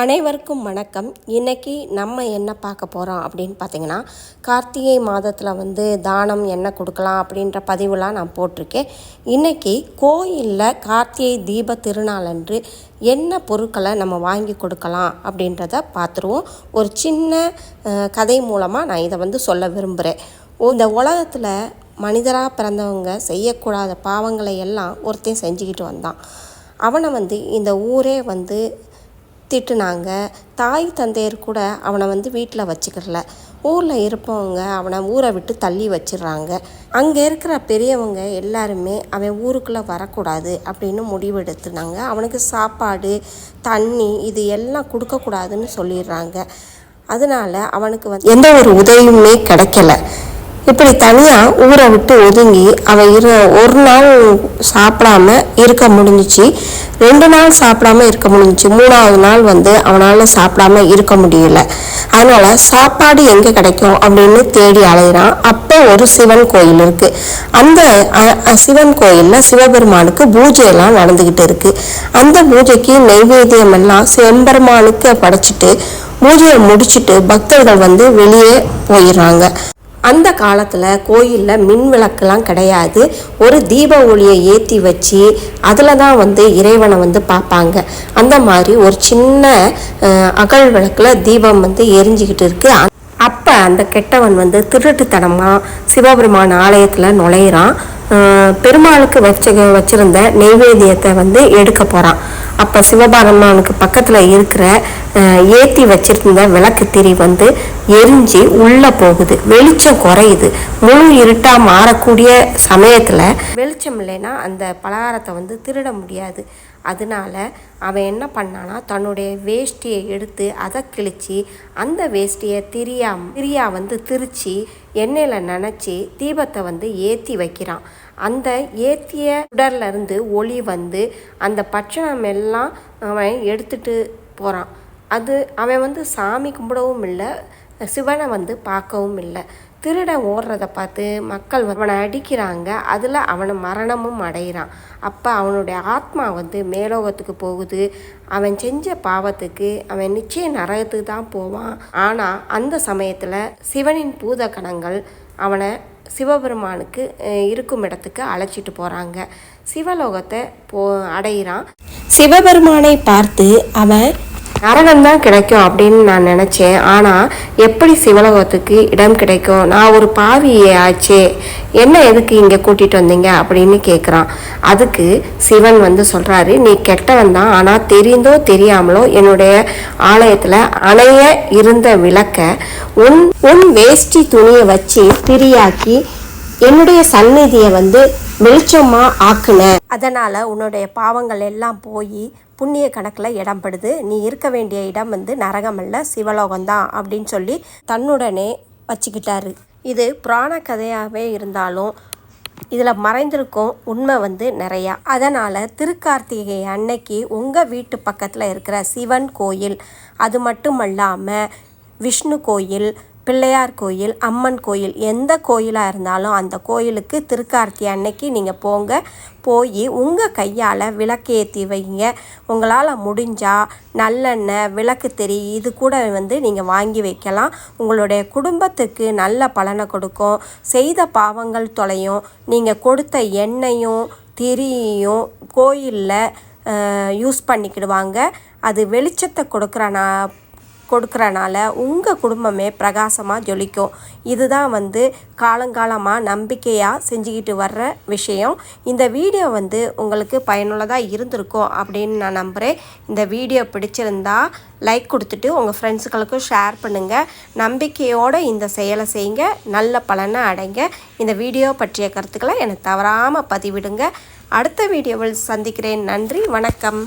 அனைவருக்கும் வணக்கம். இன்றைக்கி நம்ம என்ன பார்க்க போகிறோம் அப்படின்னு பார்த்தீங்கன்னா கார்த்திகை மாதத்தில் வந்து தானம் என்ன கொடுக்கலாம் அப்படின்ற பதிவுலாம் நான் போட்டிருக்கேன். இன்றைக்கி கோயிலில் கார்த்திகை தீப திருநாள் அன்று என்ன பொருட்களை நம்ம வாங்கி கொடுக்கலாம் அப்படின்றத பார்த்துருவோம். ஒரு சின்ன கதை மூலமாக நான் இதை வந்து சொல்ல விரும்புகிறேன் இந்த உலகத்தில் மனிதராக பிறந்தவங்க செய்யக்கூடாத பாவங்களை எல்லாம் ஒருத்தையும் செஞ்சுக்கிட்டு வந்தான். அவனை வந்து இந்த ஊரே வந்து திட்டுனாங்க. தாய் தந்தையர் கூட அவனை வந்து வீட்டில் வச்சுக்கிறல. ஊரில் இருப்பவங்க அவனை ஊரை விட்டு தள்ளி வச்சிடுறாங்க அங்கே இருக்கிற பெரியவங்க எல்லாருமே அவன் ஊருக்குள்ளே வரக்கூடாது அப்படின்னு முடிவெடுத்துனாங்க. அவனுக்கு சாப்பாடு தண்ணி இது எல்லாம் கொடுக்கக்கூடாதுன்னு சொல்லிடுறாங்க அதனால அவனுக்கு வந்து எந்த ஒரு உதவியுமே கிடைக்கல. இப்படி தனியாக ஊரை விட்டு ஒதுங்கி அவள் இரு ஒரு நாள் சாப்பிடாம இருக்க முடிஞ்சிச்சு ரெண்டு நாள் சாப்பிடாம இருக்க முடிஞ்சிச்சு. மூணாவது நாள் வந்து அவனால் சாப்பிடாம இருக்க முடியல. அதனால சாப்பாடு எங்கே கிடைக்கும் அப்படின்னு தேடி அலைகிறான் அப்போ ஒரு சிவன் கோயில் இருக்கு. அந்த சிவன் கோயிலில் சிவபெருமானுக்கு பூஜையெல்லாம் நடந்துக்கிட்டு இருக்கு. அந்த பூஜைக்கு நெய்வேத்தியம் எல்லாம் சிவபெருமானுக்கு படைச்சிட்டு பூஜையை முடிச்சிட்டு பக்தர்கள் வந்து வெளியே போயிடுறாங்க. அந்த காலத்தில் கோயிலில் மின் விளக்குலாம் கிடையாது. ஒரு தீப ஒளியை ஏற்றி வச்சு அதில் தான் வந்து இறைவனை வந்து பார்ப்பாங்க. அந்த மாதிரி ஒரு சின்ன அகல் விளக்கில் தீபம் வந்து எரிஞ்சுக்கிட்டு இருக்கு. அந்த கெட்டவன் வந்து திருட்டுத்தனமாக சிவபெருமான் ஆலயத்தில் நுழையிறான். பெருமாளுக்கு வச்சு வச்சுருந்த நெய்வேத்தியத்தை வந்து எடுக்க போகிறான் அப்போ சிவபெருமானுக்கு பக்கத்தில் இருக்கிற ஏற்றி வச்சிருந்த விளக்கு திரி வந்து எரிஞ்சு உள்ளே போகுது. வெளிச்சம் குறையுது. முழு இருட்டா மாறக்கூடிய சமயத்தில் வெளிச்சம் இல்லைன்னா அந்த பலகாரத்தை வந்து திருட முடியாது. அதனால அவன் என்ன பண்ணானா தன்னுடைய வேஷ்டியை எடுத்து அதை கிழிச்சு அந்த வேஷ்டியை திரியா திரியா வந்து திரிச்சு எண்ணெயில் நினச்சி தீபத்தை வந்து ஏற்றி வைக்கிறான். அந்த ஏற்றிய உடர்லேருந்து ஒளி வந்து அந்த பட்சணம் எல்லாம் அவன் எடுத்துட்டு போகிறான் அது அவன் வந்து சாமி கும்பிடவும் இல்லை சிவனை வந்து பார்க்கவும் இல்லை. திருடன் ஓடுறத பார்த்து மக்கள் அவனை அடிக்கிறாங்க. அதில் அவனை மரணமும் அடைகிறான். அப்போ அவனுடைய ஆத்மா வந்து மேலோகத்துக்கு போகுது. அவன் செஞ்ச பாவத்துக்கு அவன் நிச்சயம் நரகத்துக்கு தான் போவான். ஆனால் அந்த சமயத்தில் சிவனின் பூத கணங்கள் அவனை சிவபெருமானுக்கு இருக்கும் இடத்துக்கு அழைச்சிட்டு போகிறாங்க சிவலோகத்தை போ அடையிறான் சிவபெருமானை பார்த்து அவன் நரகம்தான் கிடைக்கும் அப்படின்னு நான் நினச்சேன். ஆனால் எப்படி சிவலோகத்துக்கு இடம் கிடைக்கும்? நான் ஒரு பாவியே ஆச்சே. என்ன எதுக்கு இங்கே கூட்டிகிட்டு வந்தீங்க? அப்படின்னு கேட்குறான் அதுக்கு சிவன் வந்து சொல்கிறாரு நீ கெட்டவன் தான். ஆனால் தெரிந்தோ தெரியாமலோ என்னுடைய ஆலயத்தில் அணைய இருந்த விளக்க உன் உன் வேஷ்டி துணியை வச்சு திரியாக்கி என்னுடைய சந்நிதியை வந்து வெளிச்சமா ஆக்குன. அதனால உன்னுடைய பாவங்கள் எல்லாம் போய் புண்ணிய கணக்கில் இடம்படுது நீ இருக்க வேண்டிய இடம் வந்து நரகமல்ல சிவலோகம்தான் அப்படின்னு சொல்லி தன்னுடனே வச்சுக்கிட்டாரு. இது புராண கதையாகவே இருந்தாலும் இதில் மறைந்திருக்கும் உண்மை வந்து நிறையா. அதனால் திருக்கார்த்திகை அன்னைக்கு உங்கள் வீட்டு பக்கத்தில் இருக்கிற சிவன் கோயில் அது மட்டும் அல்லாமல் விஷ்ணு கோயில் பிள்ளையார் கோயில் அம்மன் கோயில் எந்த கோயிலாக இருந்தாலும் அந்த கோயிலுக்கு திருக்கார்த்தி அன்னைக்கு நீங்கள் போங்க. போய் உங்கள் கையால் விளக்கேற்றி வைங்க. உங்களால் முடிஞ்சால் நல்லெண்ணெய் விளக்கு தெரி இது கூட வந்து நீங்கள் வாங்கி வைக்கலாம். உங்களுடைய குடும்பத்துக்கு நல்ல பலனை கொடுக்கும். செய்த பாவங்கள் தொலையும். நீங்கள் கொடுத்த எண்ணெயும் திரியும் கோயிலில் யூஸ் பண்ணிக்கிடுவாங்க. அது வெளிச்சத்தை கொடுக்குறனா கொடுக்குறனால உங்கள் குடும்பமே பிரகாசமாக ஜொலிக்கும். இதுதான் வந்து காலங்காலமாக நம்பிக்கையாக செஞ்சுக்கிட்டு வர்ற விஷயம். இந்த வீடியோ வந்து உங்களுக்கு பயனுள்ளதாக இருந்திருக்கும் அப்படின்னு நான் நம்புகிறேன் இந்த வீடியோ பிடிச்சிருந்தா லைக் கொடுத்துட்டு உங்கள் ஃப்ரெண்ட்ஸுகளுக்கும் ஷேர் பண்ணுங்கள் நம்பிக்கையோடு இந்த செயலை செய்யுங்க. நல்ல பலனை அடைங்க. இந்த வீடியோ பற்றிய கருத்துக்களை எனக்கு தவறாமல் பதிவிடுங்க. அடுத்த வீடியோவில் சந்திக்கிறேன். நன்றி. வணக்கம்.